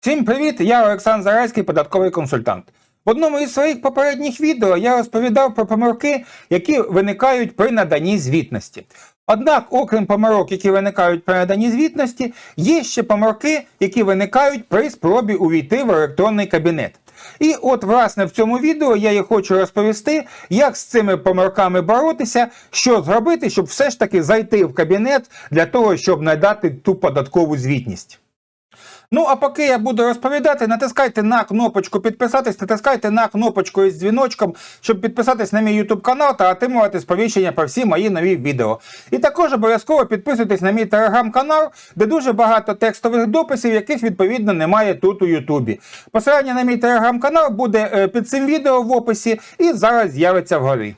Всім привіт! Я Олександр Зарайський, податковий консультант. В одному із своїх попередніх відео я розповідав про помилки, які виникають при наданні звітності. Однак, окрім помилок, які виникають при наданні звітності, є ще помилки, які виникають при спробі увійти в електронний кабінет. І от, власне, в цьому відео я і хочу розповісти, як з цими помилками боротися, що зробити, щоб все ж таки зайти в кабінет для того, щоб надати ту податкову звітність. Ну, а поки я буду розповідати, натискайте на кнопочку підписатись, натискайте на кнопочку із дзвіночком, щоб підписатись на мій YouTube канал та отримувати сповіщення про всі мої нові відео. І також обов'язково підписуйтесь на мій телеграм-канал, де дуже багато текстових дописів, яких відповідно немає тут у Ютубі. Посилання на мій телеграм-канал буде е, під цим відео в описі і зараз з'явиться вгорі.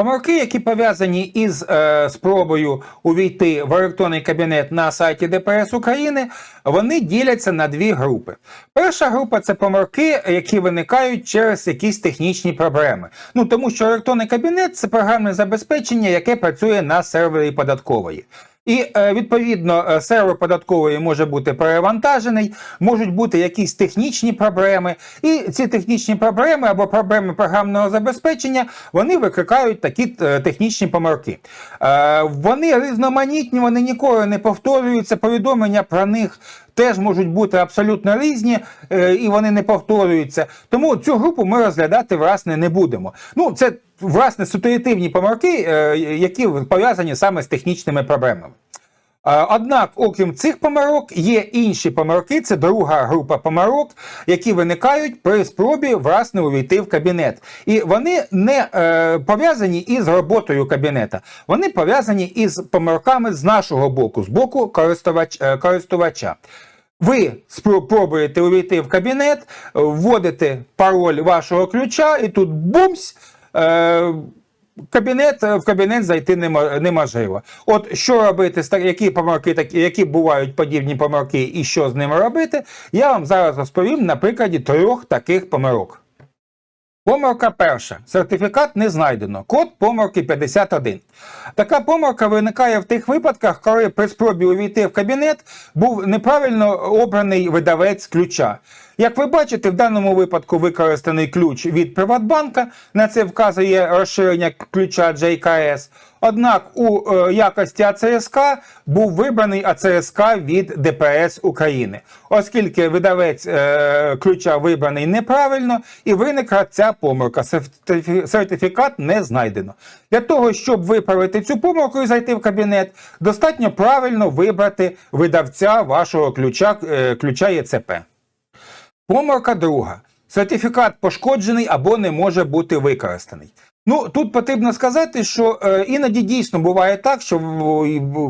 Помилки, які пов'язані із е, спробою увійти в електронний кабінет на сайті ДПС України, вони діляться на дві групи. Перша група це помилки, які виникають через якісь технічні проблеми. Ну тому що електронний кабінет це програмне забезпечення, яке працює на сервері податкової. І е, відповідно е, сервер податкової може бути перевантажений, можуть бути якісь технічні проблеми, і ці технічні проблеми або проблеми програмного забезпечення вони викликають такі е, технічні помилки. Вони різноманітні, вони ніколи не повторюються. Повідомлення про них теж можуть бути абсолютно різні, е, і вони не повторюються. Тому цю групу ми розглядати власне не будемо. Ну це власне ситуативні помилки, е, які пов'язані саме з технічними проблемами. Однак, окрім цих помилок, є інші помилки, це друга група помилок, які виникають при спробі власне увійти в кабінет. І вони не е, пов'язані із роботою кабінета, вони пов'язані із помилками з нашого боку, з боку користувач, е, користувача. Ви спробуєте увійти в кабінет, вводите пароль вашого ключа, і тут бумсь. Е, Кабінет в кабінет зайти неможливо. От що робити які помилки, які бувають подібні помилки, і що з ними робити, я вам зараз розповім на прикладі трьох таких помилок. Помилка перша. Сертифікат не знайдено. Код помилки 51. Така помилка виникає в тих випадках, коли при спробі увійти в кабінет був неправильно обраний видавець ключа. Як ви бачите, в даному випадку використаний ключ від Приватбанка, на це вказує розширення ключа JKS. Однак у е, якості АЦСК був вибраний АЦСК від ДПС України, оскільки видавець е, ключа вибраний неправильно і виникла ця помилка. Сертифікат не знайдено. Для того, щоб виправити цю помилку і зайти в кабінет, достатньо правильно вибрати видавця вашого ключа, е, ключа ЄЦП. Помилка друга. Сертифікат пошкоджений або не може бути використаний. Ну тут потрібно сказати, що е, іноді дійсно буває так, що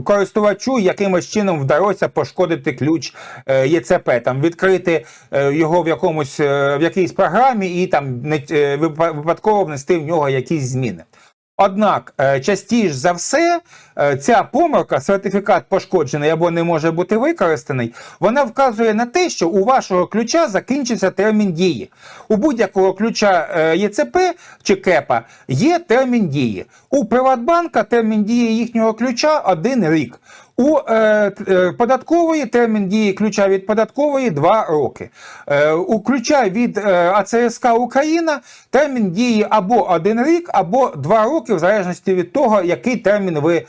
користувачу якимось чином вдалося пошкодити ключ е, ЄЦП, там відкрити е, його в якомусь в якійсь програмі і там не випадково внести в нього якісь зміни. Однак е, частіше за все е, ця помилка, сертифікат пошкоджений або не може бути використаний, вона вказує на те, що у вашого ключа закінчився термін дії. У будь-якого ключа е, ЄЦП чи КЕПа є термін дії. У Приватбанка термін дії їхнього ключа один рік. У е, е, податкової термін дії ключа від податкової 2 роки. Е, у ключа від е, АЦСК Україна термін дії або 1 рік, або 2 роки, в залежності від того, який термін ви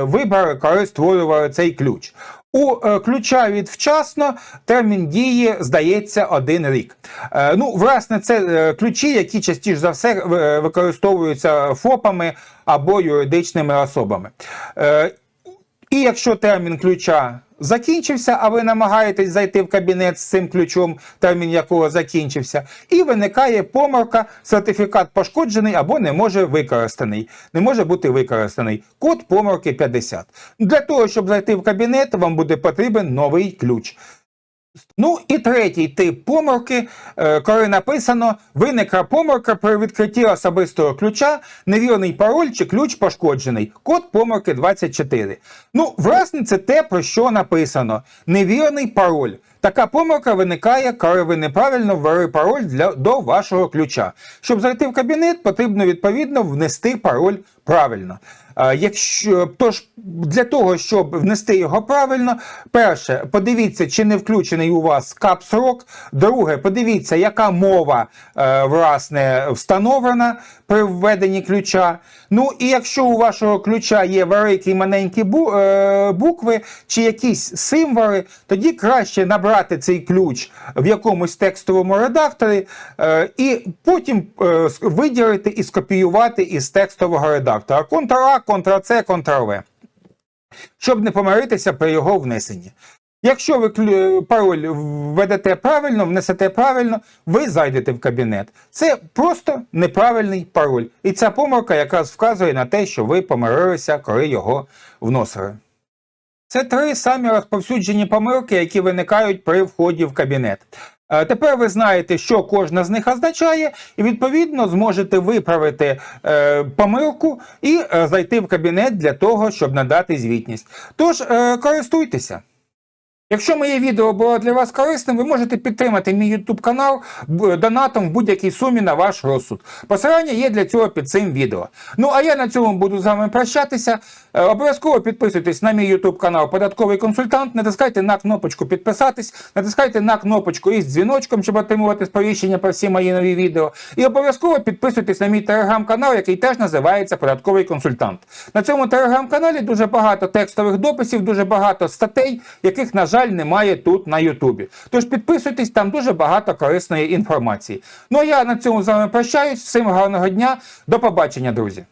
вибрали, коли створювали цей ключ. У ключа від вчасно термін дії здається один рік. Ну, власне, це ключі, які частіше за все використовуються ФОПами або юридичними особами. І якщо термін ключа закінчився, а ви намагаєтесь зайти в кабінет з цим ключом, термін якого закінчився, і виникає помилка, сертифікат пошкоджений або не може використаний, не може бути використаний. Код помилки 50. Для того, щоб зайти в кабінет, вам буде потрібен новий ключ. Ну і третій тип помилки, е, коли написано виникла помилка при відкритті особистого ключа, невірний пароль чи ключ пошкоджений. Код помилки 24. Ну, власне, це те, про що написано. Невірний пароль. Така помилка виникає, коли ви неправильно ввели пароль для, до вашого ключа. Щоб зайти в кабінет, потрібно відповідно внести пароль правильно. Якщо тож для того, щоб внести його правильно, перше, подивіться, чи не включений у вас капсрок. Друге, подивіться, яка мова е, власне встановлена при введенні ключа. Ну і якщо у вашого ключа є великі і маленькі е, букви чи якісь символи, тоді краще набрати цей ключ в якомусь текстовому редакторі е, і потім виділити і скопіювати із текстового редактора. Ctrl-A, Ctrl-C, Ctrl-V. Щоб не помиритися при його внесенні. Якщо ви пароль введете правильно, внесете правильно, ви зайдете в кабінет. Це просто неправильний пароль. І ця помилка якраз вказує на те, що ви помирилися, коли його вносили. Це три самі розповсюджені помилки, які виникають при вході в кабінет. Е, Тепер ви знаєте, що кожна з них означає, і відповідно зможете виправити е, помилку і е, зайти в кабінет для того, щоб надати звітність. Тож е, користуйтеся. Якщо моє відео було для вас корисним, ви можете підтримати мій YouTube канал донатом в будь-якій сумі на ваш розсуд. Посилання є для цього під цим відео. Ну а я на цьому буду з вами прощатися. Е, Обов'язково підписуйтесь на мій YouTube канал Податковий консультант. Натискайте на кнопочку підписатись, натискайте на кнопочку із дзвіночком, щоб отримувати сповіщення про всі мої нові відео. І обов'язково підписуйтесь на мій телеграм-канал, який теж називається Податковий консультант. На цьому телеграм-каналі дуже багато текстових дописів, дуже багато статей, яких, на жаль, немає тут на Ютубі. Тож підписуйтесь, там дуже багато корисної інформації. Ну а я на цьому з вами прощаюсь. Всім гарного дня. До побачення, друзі.